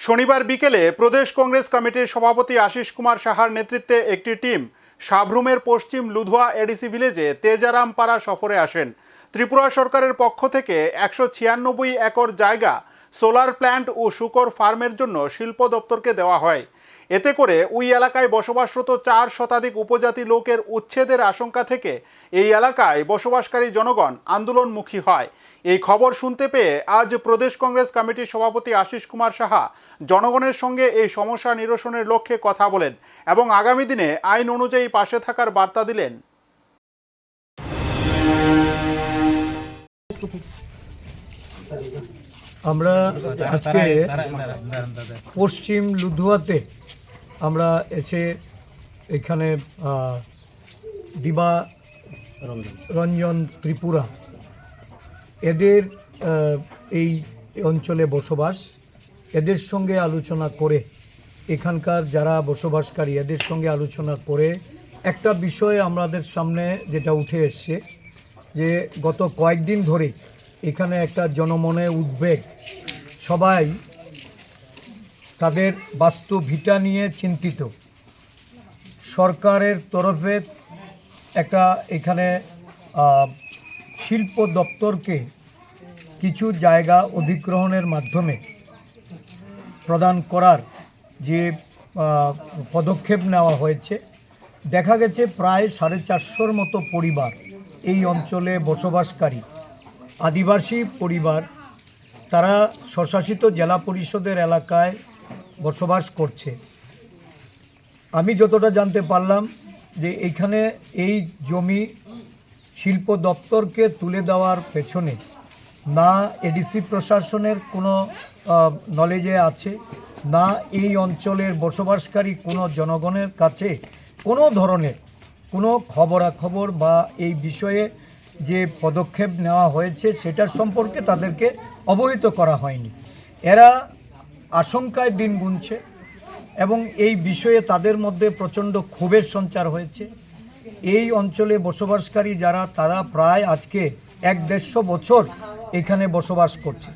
শনিবার বিকেলে প্রদেশ কংগ্রেস কমিটির সভাপতি আশিস কুমার সাহার নেতৃত্বে একটি টিম সাবরুমের পশ্চিম লুধুয়া এডিসি ভিলেজে তেজারাম পাড়া সফরে আসেন। ত্রিপুরা সরকারের পক্ষ থেকে একশো ছিয়ানব্বই একর জায়গা, সোলার প্ল্যান্ট ও শুকর ফার্মের জন্য শিল্প দপ্তরকে দেওয়া হয়। এতে করে ওই এলাকায় বসবাসরত চার শতাধিক উপজাতি লোকের উচ্ছেদের আশঙ্কা থেকে এই এলাকায় বসবাসকারী জনগণ আন্দোলনমুখী হয়। এই খবর শুনতে পেয়ে আজ প্রদেশ কংগ্রেস কমিটির সভাপতি আশিস কুমার সাহা জনগণের সঙ্গে এই সমস্যা নিরসনের লক্ষ্যে কথা বলেন এবং আগামী দিনে আইন অনুযায়ী পাশে থাকার বার্তা দিলেন। আমরা আজকে পশ্চিম লুধুয়াতে আমরা এসে এখানে দিবা রঞ্জন ত্রিপুরা। এদের এই অঞ্চলে বসবাস, এদের সঙ্গে আলোচনা করে, এখানকার যারা বসবাসকারী, এদের সঙ্গে আলোচনা করে, একটা বিষয় আমাদের সামনে যেটা উঠে এসছে, যে গত কয়েকদিন ধরে এখানে একটা জনমনে উদ্বেগ, সবাই তাদের বাস্তু ভিটা নিয়ে চিন্তিত। সরকারের তরফে একটা এখানে শিল্প দপ্তরকে কিছু জায়গা অধিগ্রহণের মাধ্যমে প্রদান করার যে পদক্ষেপ নেওয়া হয়েছে, দেখা গেছে প্রায় সাড়ে চারশোর মতো পরিবার এই অঞ্চলে বসবাসকারী আদিবাসী পরিবার, তারা স্বশাসিত জেলা পরিষদের এলাকায় বসবাস করছে। আমি যতটা জানতে পারলাম যে এখানে এই জমি শিল্প দপ্তরকে তুলে দেওয়ার পেছনে না এডিসি প্রশাসনের কোনো নলেজে আছে, না এই অঞ্চলের বসবাসকারী কোনো জনগণের কাছে কোনো ধরনের কোনো খবরাখবর বা এই বিষয়ে যে পদক্ষেপ নেওয়া হয়েছে সেটার সম্পর্কে তাদেরকে অবহিত করা হয়নি। এরা আশঙ্কায় দিন গুনছে এবং এই বিষয়ে তাদের মধ্যে প্রচণ্ড ক্ষোভের সঞ্চার হয়েছে। এই অঞ্চলে বসবাসকারী যারা, তারা প্রায় আজকে এক দেড়শো বছর এখানে বসবাস করছে।